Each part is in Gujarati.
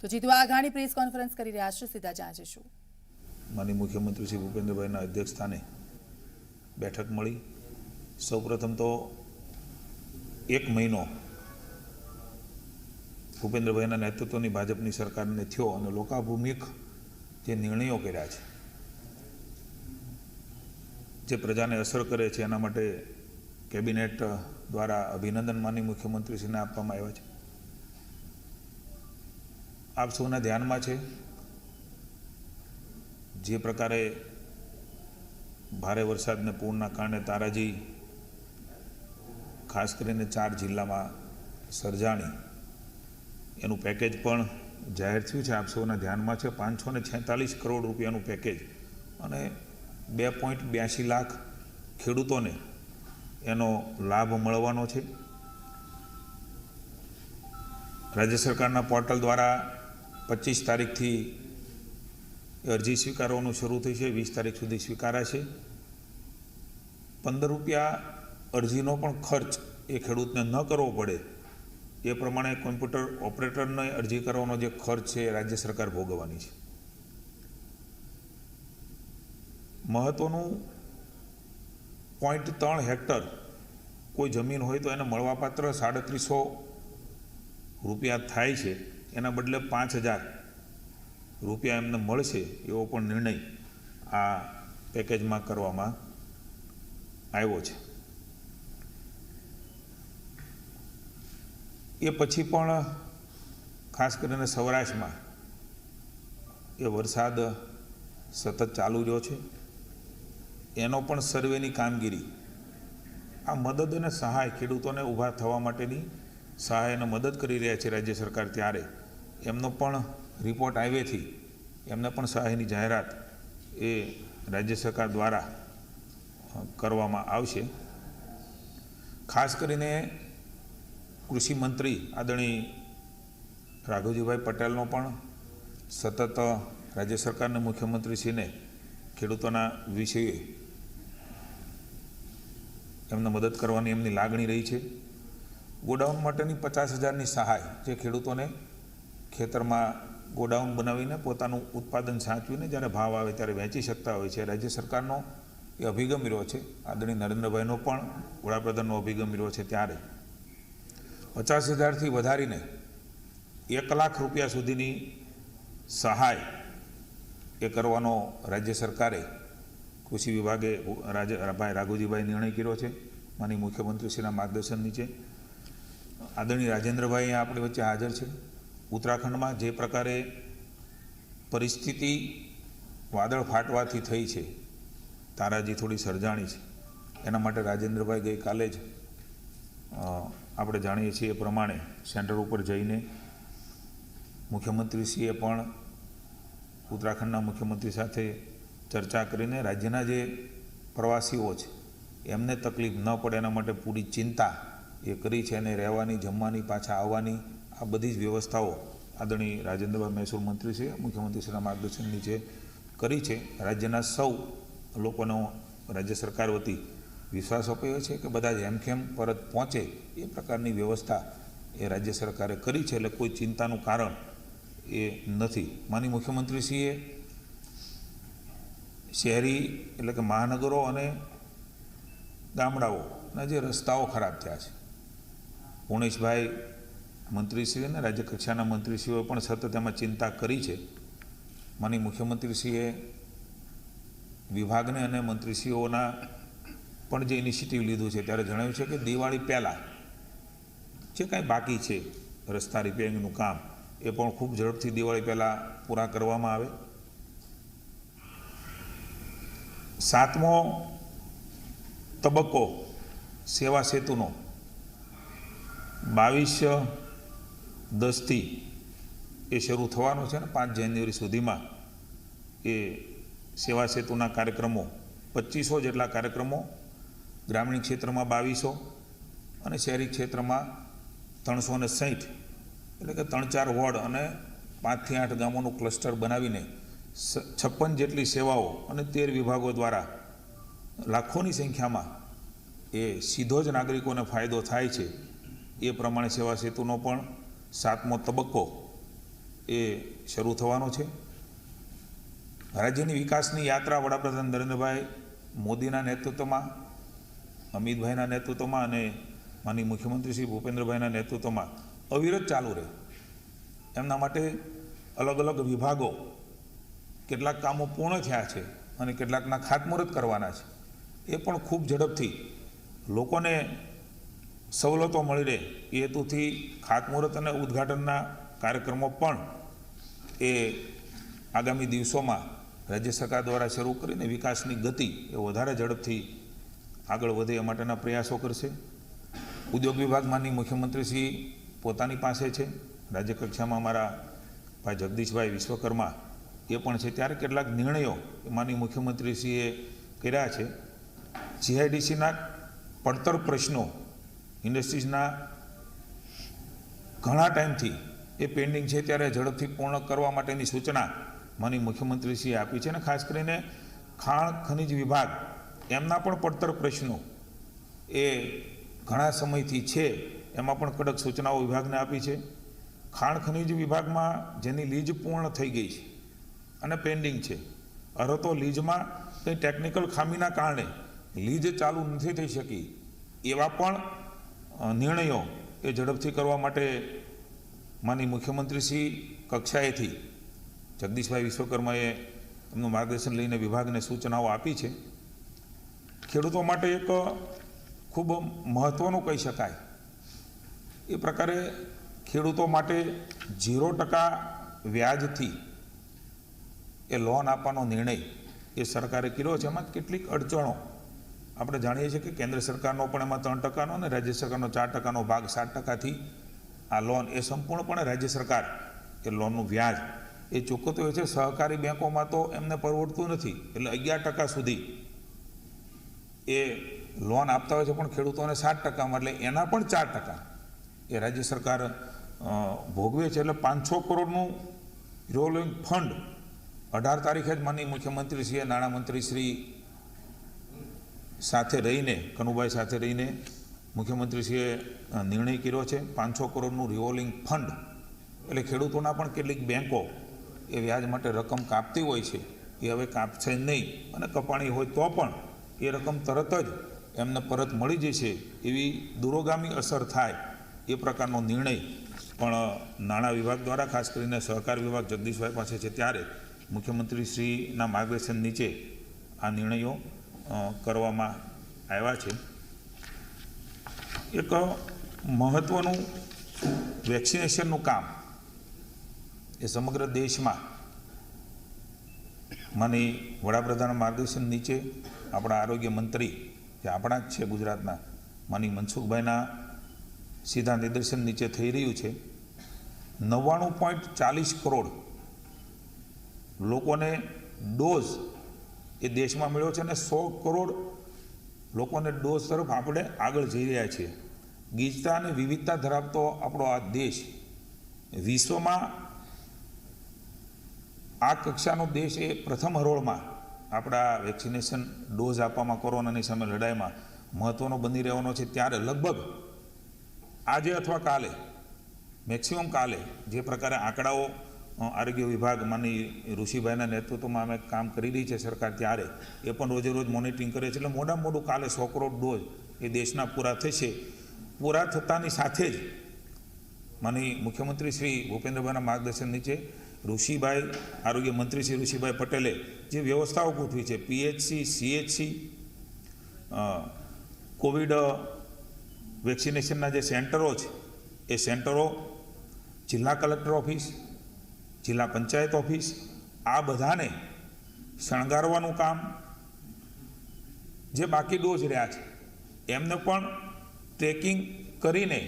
તો જીતુ આઘાણી પ્રેસ કોન્ફરન્સ કરી રહ્યા છે, સીધા જાણીશું માનીય મુખ્યમંત્રી શ્રી ભૂપેન્દ્રભાઈના અધ્યક્ષસ્થાને બેઠક મળી. સૌપ્રથમ તો એક મહિનો ભૂપેન્દ્રભાઈના નેતૃત્વની ભાજપની સરકારને થયો અને લોકાભૂમિક જે નિર્ણયો કર્યા છે, જે પ્રજાને અસર કરે છે, એના માટે કેબિનેટ દ્વારા અભિનંદન માની મુખ્યમંત્રીશ્રીને આપવામાં આવ્યા છે. આપ સૌના ધ્યાનમાં છે. જે પ્રકારે ભારે વરસાદને પૂરના કારણે તારાજી ખાસ કરીને ચાર જિલ્લામાં સર્જાણી. એનું પેકેજ પણ જાહેર થયું છે. આપ સૌના ધ્યાનમાં છે. પાંચસો ને છેતાલીસ કરોડ રૂપિયાનું પેકેજ અને બે પોઈન્ટ બ્યાસી લાખ ખેડૂતોને એનો લાભ મળવાનો છે. રાજ્ય સરકારના પોર્ટલ દ્વારા પચીસ તારીખથી અરજી સ્વીકારવાનું શરૂ થઈ છે, વીસ તારીખ સુધી સ્વીકારાશે પંદર રૂપિયા અરજીનો પણ ખર્ચ એ ખેડૂતને ન કરવો પડે. એ પ્રમાણે કોમ્પ્યુટર ઓપરેટરને અરજી કરવાનો જે ખર્ચ છે એ રાજ્ય સરકાર ભોગવવાની છે. મહત્વનું પોઈન્ટ ત્રણ હેક્ટર કોઈ જમીન હોય તો એને મળવાપાત્ર સાડત્રીસો રૂપિયા થાય છે. એના બદલે પાંચ હજાર રૂપિયા એમને મળશે એવો પણ નિર્ણય આ પેકેજમાં કરવામાં આવ્યો છે. એ પછી પણ ખાસ કરીને સૌરાષ્ટ્રમાં એ વરસાદ સતત ચાલુ રહ્યો છે. એનો પણ સર્વેની કામગીરી આ મદદ અને સહાય ખેડૂતોને ઊભા થવા માટેની સહાય અને મદદ કરી રહ્યા છે રાજ્ય સરકાર ત્યારે. એમનો પણ રિપોર્ટ આવ્યેથી એમને પણ સહાયની જાહેરાત એ રાજ્ય સરકાર દ્વારા કરવામાં આવશે. ખાસ કરીને કૃષિ મંત્રી આદરણીય રાઘવજીભાઈ પટેલનો પણ સતત રાજ્ય સરકારના મુખ્યમંત્રીશ્રીને ખેડૂતોના વિષયે એમને મદદ કરવાની એમની લાગણી રહી છે. ગોડાઉન માટેની પચાસ હજારની સહાય જે ખેડૂતોને ખેતરમાં ગોડાઉન બનાવીને પોતાનું ઉત્પાદન સાચવીને જ્યારે ભાવ આવે ત્યારે વેચી શકતા હોય છે. રાજ્ય સરકારનો એ અભિગમ રહ્યો છે. આદરણીય નરેન્દ્રભાઈનો પણ વડાપ્રધાનનો અભિગમ રહ્યો છે ત્યારે. પચાસ હજારથી વધારીને એક લાખ રૂપિયા સુધીની સહાય એ કરવાનો રાજ્ય સરકારે કૃષિ વિભાગે ભાઈ રાઘુજીભાઈ નિર્ણય કર્યો છે. માની મુખ્યમંત્રીશ્રીના માર્ગદર્શન નીચે. આદરણીય રાજેન્દ્રભાઈ આપણી વચ્ચે હાજર છે. ઉત્તરાખંડમાં જે પ્રકારે પરિસ્થિતિ વાદળ ફાટવાથી થઈ છે, તારાજી થોડી સર્જાણી છે. એના માટે રાજેન્દ્રભાઈ ગઈકાલે જ આપણે જાણીએ છીએ એ પ્રમાણે સેન્ટર ઉપર જઈને મુખ્યમંત્રીશ્રીએ પણ ઉત્તરાખંડના મુખ્યમંત્રી સાથે ચર્ચા કરીને રાજ્યના જે પ્રવાસીઓ છે, એમને તકલીફ ન પડે એના માટે પૂરી ચિંતા એ કરી છે અને રહેવાની, જમવાની, પાછા આવવાની આ બધી જ વ્યવસ્થાઓ આદરણીય રાજેન્દ્રભાઈ મહેસૂલ મંત્રી છે મુખ્યમંત્રીશ્રીના માર્ગદર્શન નીચે કરી છે, રાજ્યના સૌ લોકોનો રાજ્ય સરકાર વતી વિશ્વાસ અપાયો છે કે બધા જ હેમખેમ પરત પહોંચે એ પ્રકારની વ્યવસ્થા એ રાજ્ય સરકારે કરી છે એટલે કોઈ ચિંતાનું કારણ એ નથી. માની મુખ્યમંત્રીશ્રીએ શહેરી એટલે કે મહાનગરો અને ગામડાઓના જે રસ્તાઓ ખરાબ થયા છે. પુણેશભાઈ મંત્રીશ્રી અને રાજ્ય કક્ષાના મંત્રીશ્રીઓએ પણ સતત એમાં ચિંતા કરી છે. માની મુખ્યમંત્રીશ્રીએ વિભાગને અને મંત્રીશ્રીઓના પણ જે ઇનિશિયેટિવ લીધું છે ત્યારે જણાવ્યું છે કે દિવાળી પહેલાં જે કાંઈ બાકી છે રસ્તા રિપેરિંગનું કામ, એ પણ ખૂબ ઝડપથી દિવાળી પહેલાં પૂરા કરવામાં આવે. સાતમો તબક્કો સેવા સેતુનો. બાવીસ દસથી એ શરૂ થવાનો છે ને પાંચ જાન્યુઆરી સુધીમાં એ સેવા સેતુના કાર્યક્રમો પચીસો જેટલા કાર્યક્રમો ગ્રામીણ ક્ષેત્રમાં બાવીસો અને શહેરી ક્ષેત્રમાં ત્રણસો ને સાહીઠ. એટલે કે ત્રણ ચાર વોર્ડ અને પાંચથી આઠ ગામોનું ક્લસ્ટર બનાવીને છપ્પન જેટલી સેવાઓ અને તેર વિભાગો દ્વારા લાખોની સંખ્યામાં એ સીધો જ નાગરિકોને ફાયદો થાય છે. એ પ્રમાણે સેવા સેતુનો પણ સાતમો તબક્કો એ શરૂ થવાનો છે. રાજ્યની વિકાસની યાત્રા વડાપ્રધાન નરેન્દ્રભાઈ મોદીના નેતૃત્વમાં, અમિતભાઈના નેતૃત્વમાં અને માની મુખ્યમંત્રી શ્રી ભૂપેન્દ્રભાઈના નેતૃત્વમાં અવિરત ચાલુ રહે. એમના માટે અલગ અલગ વિભાગો કેટલાક કામો પૂર્ણ થયા છે અને કેટલાકના ખાતમુહૂર્ત કરવાના છે. એ પણ ખૂબ ઝડપથી લોકોને સવલતો મળી રહે એ હેતુથી ખાતમુહૂર્ત અને ઉદ્ઘાટનના કાર્યક્રમો પણ એ આગામી દિવસોમાં રાજ્ય સરકાર દ્વારા શરૂ કરીને વિકાસની ગતિ એ વધારે ઝડપથી આગળ વધે એ માટેના પ્રયાસો કરશે. ઉદ્યોગ વિભાગમાંની મુખ્યમંત્રીશ્રી પોતાની પાસે છે. રાજ્ય કક્ષામાં અમારા ભાઈ જગદીશભાઈ વિશ્વકર્મા એ પણ છે. ત્યારે કેટલાક નિર્ણયો માની મુખ્યમંત્રીશ્રીએ કર્યા છે. જીઆઈડીસીના પડતર પ્રશ્નો ઇન્ડસ્ટ્રીઝના ઘણા ટાઈમથી એ પેન્ડિંગ છે ત્યારે ઝડપથી પૂર્ણ કરવા માટેની સૂચના માની મુખ્યમંત્રીશ્રીએ આપી છે અને ખાસ કરીને ખાણ ખનિજ વિભાગ, એમના પણ પડતર પ્રશ્નો એ ઘણા સમયથી છે, એમાં પણ કડક સૂચનાઓ વિભાગને આપી છે. ખાણ ખનિજ વિભાગમાં જેની લીજ પૂર્ણ થઈ ગઈ છે અને પેન્ડિંગ છે. અરે તો લીજમાં કંઈ ટેકનિકલ ખામીના કારણે લીજ ચાલુ નથી થઈ શકી એવા પણ નિર્ણયો એ ઝડપથી કરવા માટે માની મુખ્યમંત્રીશ્રી કક્ષાએથી જગદીશભાઈ વિશ્વકર્માએ એમનું માર્ગદર્શન લઈને વિભાગને સૂચનાઓ આપી છે. ખેડૂતો માટે એક ખૂબ મહત્ત્વનું કહી શકાય. એ પ્રકારે ખેડૂતો માટે ઝીરો ટકા વ્યાજથી એ લોન આપવાનો નિર્ણય એ સરકારે કર્યો છે. એમાં કેટલીક અડચણો આપણે જાણીએ છીએ કે કેન્દ્ર સરકારનો પણ એમાં ત્રણ ટકાનો અને રાજ્ય સરકારનો ચાર ટકાનો ભાગ સાત ટકાથી આ લોન એ સંપૂર્ણપણે રાજ્ય સરકાર, કે લોનનું વ્યાજ, એ ચૂકવતો હોય છે. સહકારી બેંકોમાં તો એમને પરવડતું નથી. એટલે અગિયાર ટકા સુધી એ લોન આપતા હોય છે, પણ ખેડૂતોને સાત ટકામાં, એટલે એના પણ ચાર ટકા એ રાજ્ય સરકાર ભોગવે છે. એટલે પાંચસો કરોડનું રિવોલ્વિંગ ફંડ અઢાર તારીખે જ માનની મુખ્યમંત્રીશ્રીએ, નાણામંત્રીશ્રી સાથે રહીને, કનુભાઈ સાથે રહીને મુખ્યમંત્રીશ્રીએ નિર્ણય કર્યો છે. પાંચસો કરોડનું રિવોલ્વિંગ ફંડ એટલે ખેડૂતોના પણ કેટલીક બેન્કો એ વ્યાજ માટે રકમ કાપતી હોય છે. એ હવે કાપશે નહીં. અને કપાણી હોય તો પણ એ રકમ તરત જ એમને પરત મળી જશે એવી દૂરોગામી અસર થાય એ પ્રકારનો નિર્ણય પણ નાણાં વિભાગ દ્વારા, ખાસ કરીને સહકાર વિભાગ જગદીશભાઈ પાસે છે ત્યારે મુખ્યમંત્રીશ્રીના માર્ગદર્શન નીચે આ નિર્ણયો કરવામાં આવ્યા છે. એક મહત્ત્વનું વેક્સિનેશનનું કામ એ સમગ્ર દેશમાં માની વડાપ્રધાન માર્ગદર્શન નીચે આપણા આરોગ્ય મંત્રી જે આપણા જ છે ગુજરાતના માની મનસુખભાઈના સીધા નિદર્શન નીચે થઈ રહ્યું છે. નવ્વાણું પોઈન્ટ ચાલીસ કરોડ લોકોને ડોઝ એ દેશમાં મળ્યો છે અને સો કરોડ લોકોને ડોઝ તરફ આપણે આગળ જઈ રહ્યા છીએ. ગીચતા અને વિવિધતા ધરાવતો આપણો આ દેશ વિશ્વમાં આ કક્ષાનો દેશ એ પ્રથમ હરોળમાં આપણા વેક્સિનેશન ડોઝ આપવામાં કોરોનાની સામે લડાઈમાં મહત્ત્વનો બની રહેવાનો છે. ત્યારે લગભગ આજે અથવા કાલે, મેક્સિમમ કાલે જે પ્રકારે આંકડાઓ આરોગ્ય વિભાગ માની ઋષિભાઈના નેતૃત્વમાં અમે કામ કરી રહી છે સરકાર ત્યારે. એ પણ રોજે રોજ મોનિટરિંગ કરે છે. એટલે મોટા મોટું કાલે સો કરોડ ડોઝ એ દેશના પૂરા થશે. પૂરા થતાની સાથે જ માની મુખ્યમંત્રી શ્રી ભૂપેન્દ્રભાઈના માર્ગદર્શન નીચે ઋષિભાઈ, આરોગ્ય મંત્રી શ્રી ઋષિભાઈ પટેલે જે વ્યવસ્થાઓ ગોઠવી છે, પીએચસી, સીએચસી કોવિડ વેક્સિનેશનના જે સેન્ટરો છે, એ સેન્ટરો જિલ્લા કલેક્ટર ઓફિસ જિલ્લા પંચાયત ઓફિસ, આ બધાને શણગારવાનું કામ જે બાકી ડોઝ રહ્યા છે, એમને પણ ટ્રેકિંગ કરીને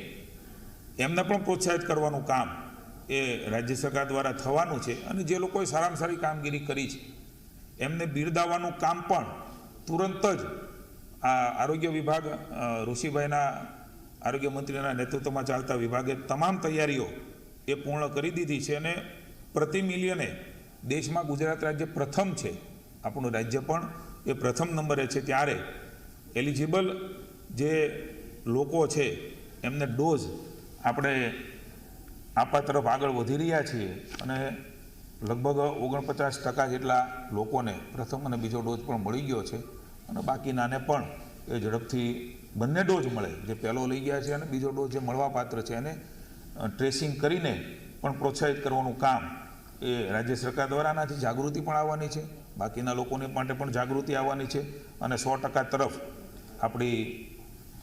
એમને પણ પ્રોત્સાહિત કરવાનું કામ એ રાજ્ય સરકાર દ્વારા થવાનું છે અને જે લોકોએ સારામાં સારી કામગીરી કરી છે, એમને બિરદાવવાનું કામ પણ તુરંત જ આ આરોગ્ય વિભાગ ઋષિભાઈના આરોગ્ય મંત્રીના નેતૃત્વમાં ચાલતા વિભાગે તમામ તૈયારીઓ એ પૂર્ણ કરી દીધી છે અને પ્રતિ મિલિયને દેશમાં ગુજરાત રાજ્ય પ્રથમ છે. આપણું રાજ્ય પણ એ પ્રથમ નંબરે છે. ત્યારે એલિજિબલ જે લોકો છે, એમને ડોઝ આપણે આપા તરફ આગળ વધી રહ્યા છીએ અને લગભગ ઓગણપચાસ ટકા જેટલા લોકોને પ્રથમ અને બીજો ડોઝ પણ મળી ગયો છે અને બાકીનાને પણ એ ઝડપથી બંને ડોઝ મળે. જે પહેલો લઈ ગયા છે અને બીજો ડોઝ જે મળવાપાત્ર છે એને ટ્રેસિંગ કરીને પણ પ્રોત્સાહિત કરવાનું કામ એ રાજ્ય સરકાર દ્વારા આનાથી જાગૃતિ પણ આવવાની છે. બાકીના લોકોને માટે પણ જાગૃતિ આવવાની છે અને સો ટકા તરફ આપણી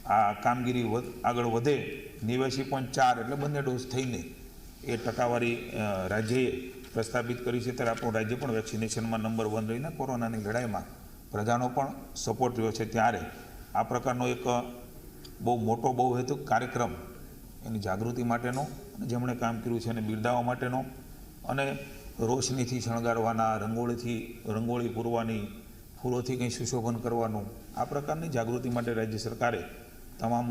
આ કામગીરી આગળ વધે. નેવ્યાસી પોઈન્ટ ચાર એટલે બંને ડોઝ થઈને એ ટકાવારી રાજ્યએ પ્રસ્થાપિત કરી છે. ત્યારે આપણું રાજ્ય પણ વેક્સિનેશનમાં નંબર વન રહીને કોરોનાની લડાઈમાં પ્રજાનો પણ સપોર્ટ રહ્યો છે. ત્યારે આ પ્રકારનો એક બહુ મોટો બહુ હેતુ કાર્યક્રમ એની જાગૃતિ માટેનો અને જેમણે કામ કર્યું છે એને બિરદાવવા માટેનો અને રોશનીથી શણગારવાના, રંગોળીથી, રંગોળી પૂરવાની, ફૂલોથી કંઈ સુશોભન કરવાનું, આ પ્રકારની જાગૃતિ માટે રાજ્ય સરકારે તમામ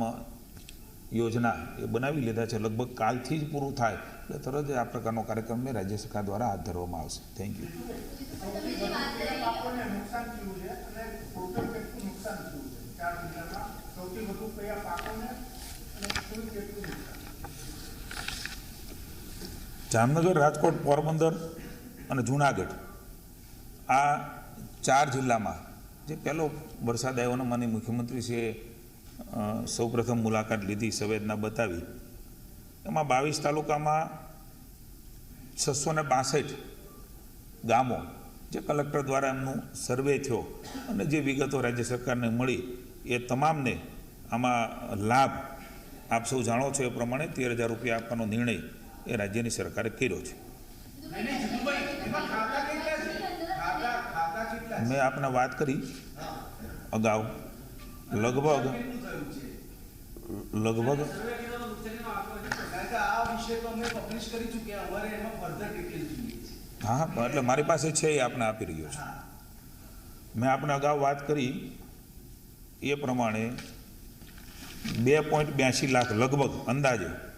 યોજના એ બનાવી લીધા છે. લગભગ કાલથી જ પૂરું થાય. એટલે તરત જ આ પ્રકારનો કાર્યક્રમને રાજ્ય સરકાર દ્વારા હાથ ધરવામાં આવશે. થેન્ક યુ પાકોને નુકસાન થયું છે અને ટોટલ કેટલું નુકસાન થયું છે ચાર જિલ્લામાં સૌથી વધુ કયા પાકોને અને કુલ કેટલું નુકસાન જામનગર, રાજકોટ, પોરબંદર અને જૂનાગઢ આ ચાર જિલ્લામાં જે પહેલો વરસાદ આવ્યોને માની મુખ્યમંત્રીશ્રીએ સૌપ્રથમ મુલાકાત લીધી, સંવેદના બતાવી. એમાં બાવીસ તાલુકામાં છસો ને બાસઠ ગામો જે કલેક્ટર દ્વારા એમનું સર્વે થયો અને જે વિગતો રાજ્ય સરકારને મળી, એ તમામને આમાં લાભ આપ સૌ જાણો છો એ પ્રમાણે તેર હજાર રૂપિયા આપવાનો નિર્ણય એ રાજ્યની સરકારે કર્યો છે મેં આપને વાત કરી. અગાઉ. લગભગ. લગભગ. હા, એટલે મારી પાસે છે એ આપને આપી રહ્યો છું. મેં આપને અગાઉ વાત કરી. એ પ્રમાણે બે પોઈન્ટ બ્યાસી લાખ લગભગ અંદાજે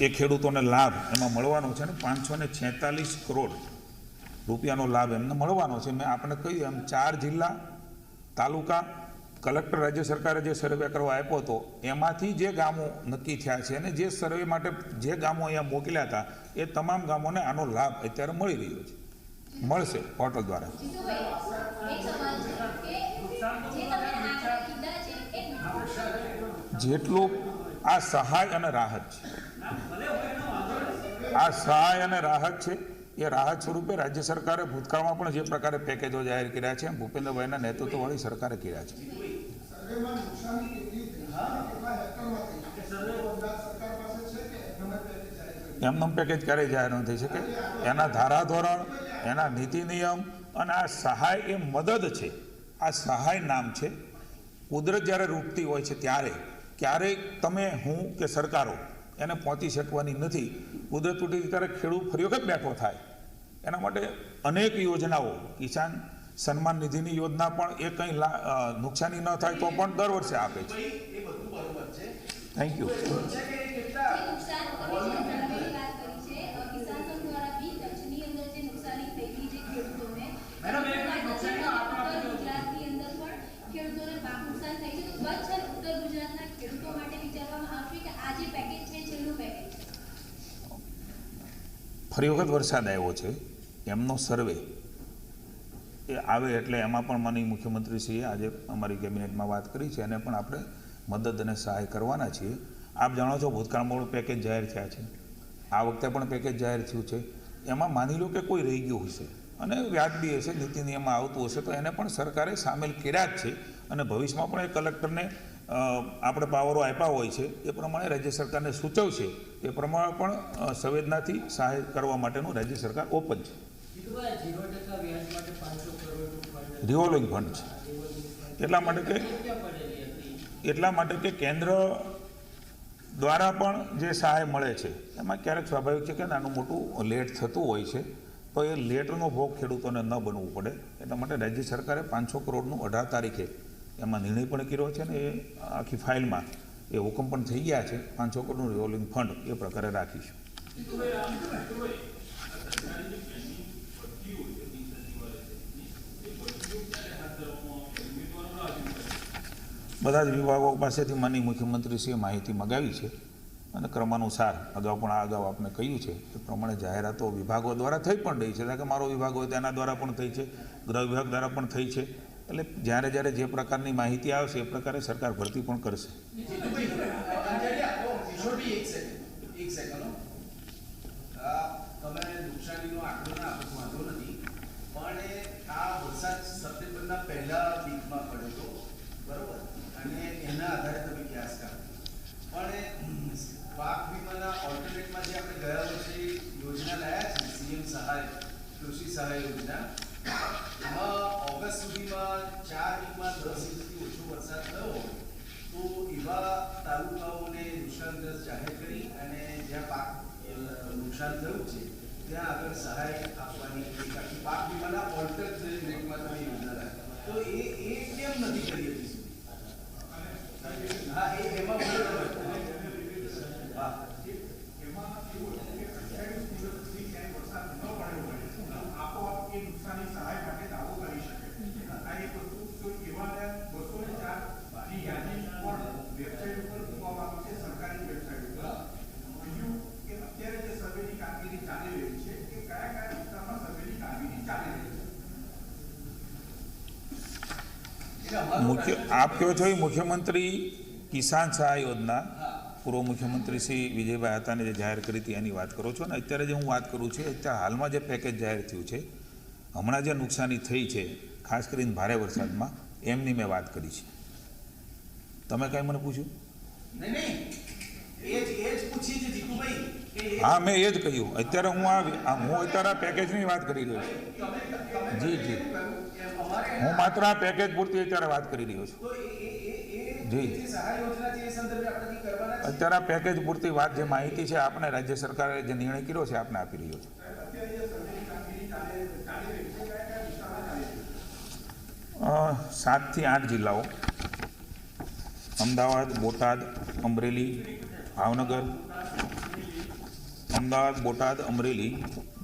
એ ખેડૂતોને લાભ એમાં મળવાનો છે ને પાંચસો ને છેતાલીસ કરોડ રૂપિયાનો લાભ એમને મળવાનો છે. મેં આપણે કહ્યું એમ ચાર જિલ્લા, તાલુકા, કલેક્ટર રાજ્ય સરકારે જે સર્વે કરવા આપ્યો હતો, એમાંથી જે ગામો નક્કી થયા છે અને જે સર્વે માટે જે ગામો અહીંયા મોકલ્યા હતા, એ તમામ ગામોને આનો લાભ અત્યારે મળી રહ્યો છે. મળશે પોર્ટલ દ્વારા. જેટલું આ સહાય અને રાહત છે. આ સહાય અને રાહત છે. એ રાહત સ્વરૂપે રાજ્ય સરકારે ભૂતકાળમાં પણ જે પ્રકારે પેકેજો જાહેર કર્યા છે ભૂપેન્દ્રભાઈના નેતૃત્વવાળી સરકારે કર્યા છે. એમનું પેકેજ ક્યારેય જાહેર ન થઈ શકે. એના ધારાધોરણ, એના નીતિ નિયમ અને આ સહાય એ મદદ છે. આ સહાય નામ છે. કુદરત જ્યારે રૂપતી હોય છે ત્યારે ક્યારેક તમે હું કે સરકારો એને પહોંચી શકવાની નથી. કુદરત તૂટી ત્યારે ખેડૂત ફરી વખત બેઠો થાય. એના માટે અનેક યોજનાઓ. કિસાન સન્માન નિધિની યોજના પણ એ કંઈ નુકસાની ન થાય તો પણ દર વર્ષે આપે છે. થેન્ક યુ છે કે એ કેટલા જે નુકસાન કર્યું છે સર્વેની વાત કરી છે અ, કિસાન સંઘ દ્વારા બી કચ્છની અંદર જે નુકસાની થઈ હતી જે ખેડૂતોને મેડમ, એક મિનિટ નુકસાનનો આંકડો આપી ઉત્તર દો. ગુજરાતની અંદર પણ ખેડૂતોને પાક નુકસાન થાય છે તો કચ્છ અને ઉત્તર ગુજરાતના ખેડૂતો માટે વિચારવામાં આવશે કે આ જે પેકેજ છે છેલ્લું પેકેજ છે ફરી વખત વરસાદ આવ્યો છે. એમનો સર્વે એ આવે એટલે એમાં પણ માનીય મુખ્યમંત્રીશ્રીએ આજે અમારી કેબિનેટમાં વાત કરી છે એને પણ આપણે મદદ અને સહાય કરવાના છીએ. આપ જાણો છો ભૂતકાળમાં પેકેજ જાહેર થયા છે. આ વખતે પણ પેકેજ જાહેર થયું છે. એમાં માની લો કે કોઈ રહી ગયું હશે અને વ્યાજબી હશે, નીતિ નિયમમાં આવતું હશે, તો એને પણ સરકારે સામેલ કર્યા જ છે અને ભવિષ્યમાં પણ એ કલેક્ટરને આપણે પાવરો આપ્યા હોય છે, એ પ્રમાણે રાજ્ય સરકારને સૂચવશે. એ પ્રમાણે પણ સંવેદનાથી સહાય કરવા માટેનું રાજ્ય સરકાર ઓપન છે. રિવોલ્વિંગ ફંડ છે. એટલા માટે કે, એટલા માટે કે કેન્દ્ર દ્વારા પણ જે સહાય મળે છે, એમાં ક્યારેક સ્વાભાવિક છે કે નાનું મોટું લેટ થતું હોય છે, તો એ લેટનો ભોગ ખેડૂતોને ન બનવું પડે. એટલા માટે રાજ્ય સરકારે પાંચસો કરોડનું અઢાર તારીખે એમાં નિર્ણય પણ કર્યો છે ને એ આખી ફાઇલમાં. એ હુકમ પણ થઈ ગયા છે. પાંચસો કરોડનું રિવોલ્વિંગ ફંડ એ પ્રકારે રાખીશું. બધા જ વિભાગો પાસેથી માની મુખ્યમંત્રીશ્રીએ માહિતી મગાવી છે અને ક્રમાનુસાર અગાઉ પણ આ અગાઉ આપણે કહ્યું છે એ પ્રમાણે જાહેરાતો વિભાગો દ્વારા થઈ પણ રહી છે. કારણ કે મારો વિભાગ હોય તેના દ્વારા પણ થઈ છે. ગૃહ વિભાગ દ્વારા પણ થઈ છે. એટલે જ્યારે જ્યારે જે પ્રકારની માહિતી આવશે એ પ્રકારે સરકાર ભરતી પણ કરશે કિશોરભાઈ એક સેકન્ડ એક સેકન્ડ હો. આ તમે નુકસાનીનો આંકડો ના આપો વાંધો નથી પણ એ આ વરસાદ સપ્ટેમ્બરના પહેલા વીકમાં પડ્યો હતો બરોબર અને એના આધારે તમે ક્યાસ કાઢો પણ એ પાક વીમાના ઓલ્ટરનેટમાં જે આપણે ગયા વર્ષે યોજના લાયા છે સીએમ સહાય કૃષિ સહાય યોજના એમાં ઓગસ્ટ સુધીમાં ચાર વીકમાં દસ ઇંચથી ઓછો વરસાદ થયો હોય તો એવા તાલુકાઓને નુકસાનગ્રસ્ત જાહેર કરી અને જ્યાં પાક નુકસાન થયું છે, ત્યાં આગળ સહાય આપવાની પાક વીમાના ઓલ્ટર રેટમાં તમે યોજના તો એ એ કેમ નથી કરી હતી? હા, એ એમાં બરાબર. હા એમાં એવું હતું કે અઠ્યાવીસ દિવસ સુધી ક્યાંય વરસાદ ન પડ્યો હોય આપોઆપ એ નુકસાની સહાય માટે દાવો કરી શકે આ એક વસ્તુ તો એવા બસો ને ચારની યાદી પણ વેબસાઇટ ઉપર મૂકવામાં આવી છે સરકારી વેબસાઇટ ઉપર બીજું કે અત્યારે જે સર્વેની કામગીરી ચાલી રહી છે કે કયા કયા વિસ્તારમાં સર્વેની કામગીરી ચાલી રહી છે એટલે અમારું મુખ્ય આપ કહો છો મુખ્યમંત્રી કિસાન સહાય યોજના. પૂર્વ મુખ્યમંત્રી શ્રી વિજયભાઈ હતાને જે જાહેર કરી હતી એની વાત કરો છો ને, અત્યારે જે હું વાત કરું છું અત્યારે હાલમાં જે પેકેજ જાહેર થયું છે, હમણાં જે નુકસાની થઈ છે, ખાસ કરીને ભારે વરસાદમાં, એમની મેં વાત કરી છે. તમે કાંઈ મને પૂછ્યું? નહીં નહીં. એ જ એ જ પૂછી હા, મેં એ જ કહ્યું. અત્યારે હું આ હું અત્યારે આ પેકેજની વાત કરી રહ્યો છું. જી જી. હું માત્ર આ પેકેજ પૂરતી અત્યારે વાત કરી રહ્યો છું. જી. અત્યારે આ પેકેજ પૂરતી વાત જે માહિતી છે આપણે રાજ્ય સરકારે જે નિર્ણય કર્યો છે, આપને આપી રહ્યો છું. સાતથી આઠ જિલ્લાઓ. અમદાવાદ, બોટાદ, અમરેલી, ભાવનગર અમદાવાદ, બોટાદ, અમરેલી,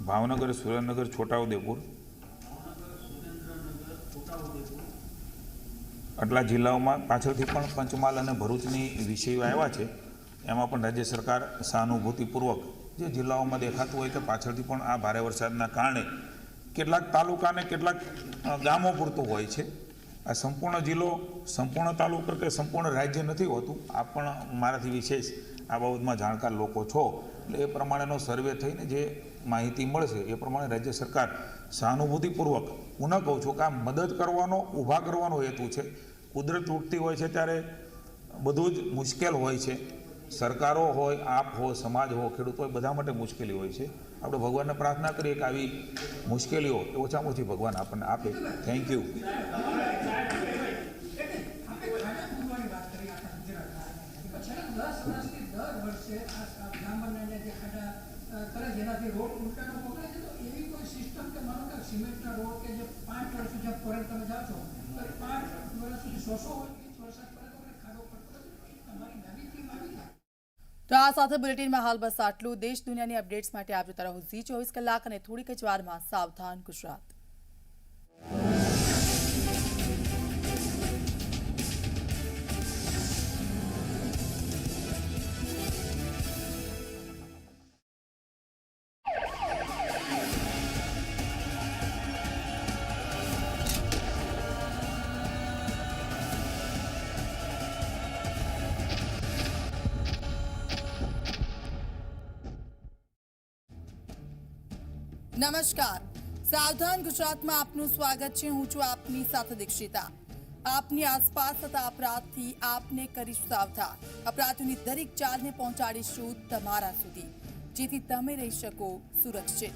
ભાવનગર, સુરેન્દ્રનગર, છોટાઉદેપુર. આટલા જિલ્લાઓમાં પાછળથી પણ પંચમહાલ અને ભરૂચની વિષયો આવ્યા છે. એમાં પણ રાજ્ય સરકાર સહાનુભૂતિપૂર્વક જે જિલ્લાઓમાં દેખાતું હોય કે પાછળથી પણ આ ભારે વરસાદના કારણે કેટલાક તાલુકાને કેટલાક ગામો પૂરતું હોય છે. આ સંપૂર્ણ જિલ્લો, સંપૂર્ણ તાલુકો કે સંપૂર્ણ રાજ્ય નથી હોતું. આ પણ મારાથી વિશેષ આ બાબતમાં જાણકાર લોકો છો. એટલે એ પ્રમાણેનો સર્વે થઈને જે માહિતી મળશે, એ પ્રમાણે રાજ્ય સરકાર સહાનુભૂતિપૂર્વક પુનઃ કહું છું કે આ મદદ કરવાનો, ઊભા કરવાનો હેતુ છે. કુદરત તૂટતી હોય છે ત્યારે બધું જ મુશ્કેલ હોય છે. સરકારો હોય, આપ હો સમાજ હો ખેડૂતો હોય, બધા માટે મુશ્કેલી હોય છે. આપણે ભગવાનને પ્રાર્થના કરીએ કે આવી મુશ્કેલીઓ ઓછામાં ઓછી ભગવાન આપણને આપે. થેન્ક યુ આપણે ખાડા પૂરવાની વાત કરી આખા ગુજરાતમાં પણ છેલ્લા દસ વર્ષથી દર વર્ષે આ આ ડામરના જે ખાડા અ, જેનાથી રોડ ઉલટાનો પકડે છે તો એવી કોઈ સિસ્ટમ કે માનો કે સિમેન્ટના રોડ કે જે પાંચ વર્ષ સુધી ફોરેન તમે જાઓ છો તો પાંચ વર્ષ સુધી સો સો વર્ષ વરસાદ પડે તો ખાડો પડતો તમારી નવી ટીમ આવી જાય. તો આ સાથે બુલેટિનમાં હાલ બસ આટલું. દેશ દુનિયાની અપડેટ્સ માટે આપ જોતા રહો ઝી ચોવીસ કલાક અને થોડીક જ વારમાં સાવધાન ગુજરાત. નમસ્કાર. સાવધાન ગુજરાતમાં આપનું સ્વાગત છે. હું છું આપની સાથે દીક્ષિતા. આપની આસપાસ થતા અપરાધથી આપને કરીશ સાવધાન. અપરાધોની દરેક ચાલને પહોંચાડીશું તમારા સુધી. જેથી તમે રહી શકો સુરક્ષિત.